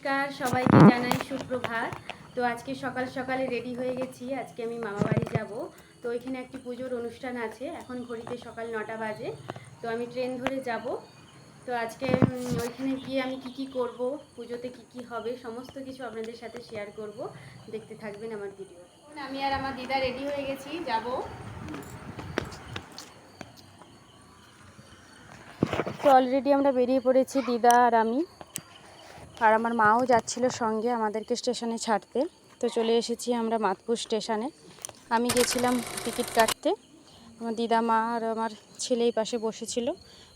নমস্কার, সবাইকে জানাই সুপ্রভাত। তো আজকে সকাল সকালে রেডি হয়ে গেছি, আজকে আমি মামা বাড়ি যাব। তো ওইখানে একটি পুজোর অনুষ্ঠান আছে, এখন ঘড়িতে সকাল নটা বাজে। তো আমি ট্রেন ধরে যাব। তো আজকে ওইখানে গিয়ে আমি কি কি করব, পুজোতে কি কি হবে, সমস্ত কিছু আপনাদের সাথে শেয়ার করব। দেখতে থাকবেন আমার ভিডিও আমি আর আমার দিদা রেডি হয়ে গেছি, যাব। তো অলরেডি আমরা বেরিয়ে পড়েছি, দিদা আর আমি। আর আমার মাও যাচ্ছিল সঙ্গে আমাদেরকে স্টেশনে ছাড়তে। তো চলে এসেছি আমরা মাতপুর স্টেশনে। আমি গেছিলাম টিকিট কাটতে। আমার দিদা, মা আর আমার ছেলে এই পাশে বসেছিল।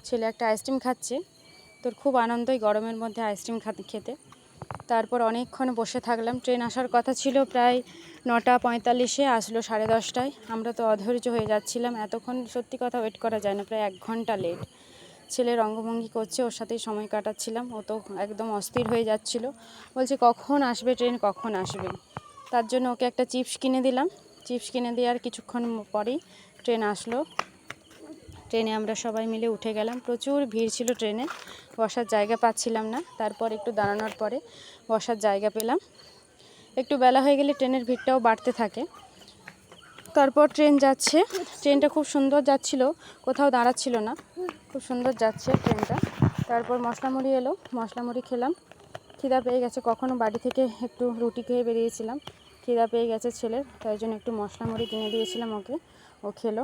ছেলে একটা আইসক্রিম খাচ্ছে। তোর খুব আনন্দই গরমের মধ্যে আইসক্রিম খাতে খেতে। তারপর অনেকক্ষণ বসে থাকলাম। ট্রেন আসার কথা ছিল প্রায় নটা পঁয়তাল্লিশে, আসলো সাড়ে দশটায়। আমরা তো অধৈর্য হয়ে যাচ্ছিলাম। এতক্ষণ সত্যি কথা ওয়েট করা যায় না। প্রায় এক ঘণ্টা লেট ছেলে রঙ্গভঙ্গি করছে, ওর সাথেই সময় কাটাচ্ছিলাম। ও তো একদম অস্থির হয়ে যাচ্ছিল। বলছে, কখন আসবে ট্রেন? কখন আসবে? তার জন্য ওকে একটা চিপস কিনে দিলাম। চিপস কিনে দেওয়ার কিছুক্ষণ পরেই ট্রেন আসলো। ট্রেনে আমরা সবাই মিলে উঠে গেলাম। প্রচুর ভিড় ছিল ট্রেনে। বসার জায়গা পাচ্ছিলাম না। তারপর একটু দাঁড়ানোর পরে বসার জায়গা পেলাম। একটু বেলা হয়ে গেলে ট্রেনের ভিড়টাও বাড়তে থাকে। তারপর ট্রেন যাচ্ছে। ট্রেনটা খুব সুন্দর যাচ্ছিল, কোথাও দাঁড়াচ্ছিল না। খুব সুন্দর যাচ্ছে ট্রেনটা। তারপর মশলা মুড়ি এলো মশলা মুড়ি খেলাম। খিদা পেয়ে গেছে, কখনো বাড়ি থেকে একটু রুটি খেয়ে বেরিয়েছিলাম। খিদা পেয়ে গেছে ছেলের তাই জন্য একটু মশলা মুড়ি কিনে দিয়েছিলাম ওকে। ও খেলো।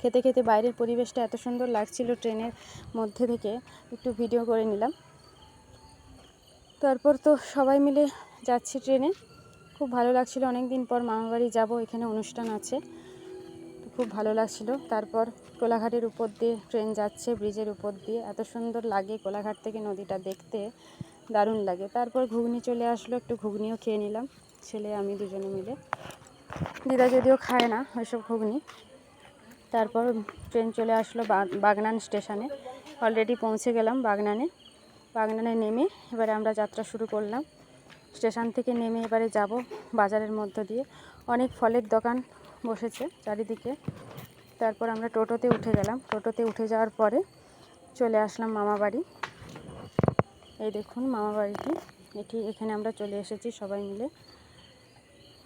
খেতে খেতে বাইরের পরিবেশটা এত সুন্দর লাগছিল ট্রেনের মধ্যে থেকে। একটু ভিডিও করে নিলাম। তারপর তো সবাই মিলে যাচ্ছি ট্রেনে। খুব ভালো লাগছিল। অনেক দিন পর মামাবাড়ি যাব, এখানে অনুষ্ঠান আছে। খুব ভালো লাগছিল। তারপর কোলাঘাটের উপর দিয়ে ট্রেন যাচ্ছে, ব্রিজের উপর দিয়ে। এত সুন্দর লাগে কোলাঘাট থেকে নদীটা দেখতে। দারুণ লাগে। তারপর ঘুগনি চলে আসলো, একটু ঘুগনিও খেয়ে নিলাম। ছেলে, আমি দুজনে মিলে। দিদা যদিও খায় না ওইসব ঘুগনি। তারপর ট্রেন চলে আসলো বাগ- বাগনান স্টেশনে। অলরেডি পৌঁছে গেলাম বাগনানে। বাগনানে নেমে এবারে আমরা যাত্রা শুরু করলাম। স্টেশন থেকে নেমে এবারে যাব বাজারের মধ্য দিয়ে। অনেক ফলের দোকান বসেছে চারিদিকে। তারপর আমরা টোটোতে উঠে গেলাম। টোটোতে উঠে যাওয়ার পরে চলে আসলাম মামা বাড়ি। এই দেখুন মামা বাড়িটি। এটি এখানে আমরা চলে এসেছি সবাই মিলে।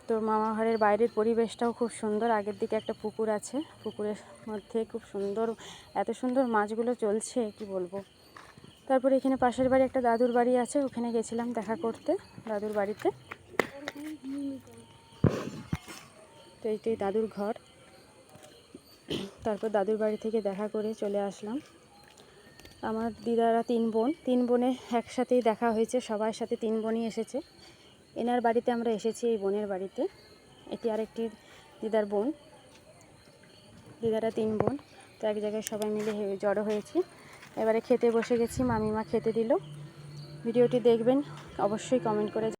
তো মামা ঘরের বাইরের পরিবেশটাও খুব সুন্দর। আগের দিকে একটা পুকুর আছে। পুকুরের মধ্যে খুব সুন্দর, এত সুন্দর মাছগুলো চলছে, কি বলব? তারপরে এখানে পাশের বাড়ি একটা দাদুর বাড়ি আছে, ওখানে গেছিলাম দেখা করতে দাদুর বাড়িতে। তো এইটাই দাদুর ঘর। তারপর দাদুর বাড়ি থেকে দেখা করে চলে আসলাম। আমার দিদারা তিন বোন, তিন বোনে একসাথেই দেখা হয়েছে, সবার সাথে তিন বোনই এসেছে। এনার বাড়িতে আমরা এসেছি এই বোনের বাড়িতে। এটি আরেকটি দিদার বোন, দিদারা তিন বোন। তো এক জায়গায় সবাই মিলে জড়ো হয়েছি। এবারে খেতে বসে গেছি মামিমা খেতে দিল। ভিডিওটি দেখবেন অবশ্যই কমেন্ট করে